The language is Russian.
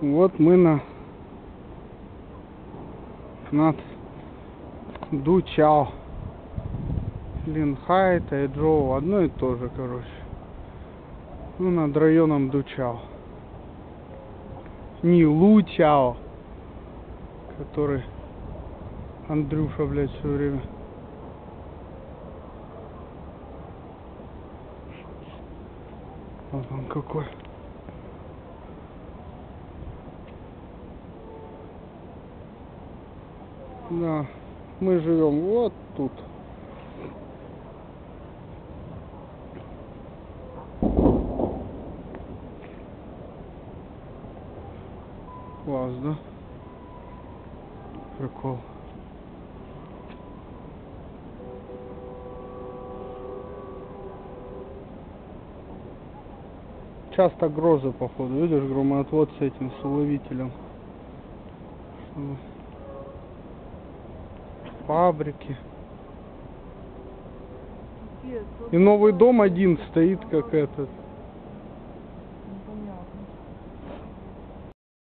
Вот мы на над Дучао. Линхай, Тайчжоу, одно и то же, короче. Ну, над районом Дучао. Не Лучао, который Андрюша, блядь, все время. Вот он какой. Да, мы живем вот тут. Класс, да? Прикол. Часто грозы, походу. Видишь, громоотвод с этим, с уловителем. Что? фабрики. И новый дом один стоит как этот.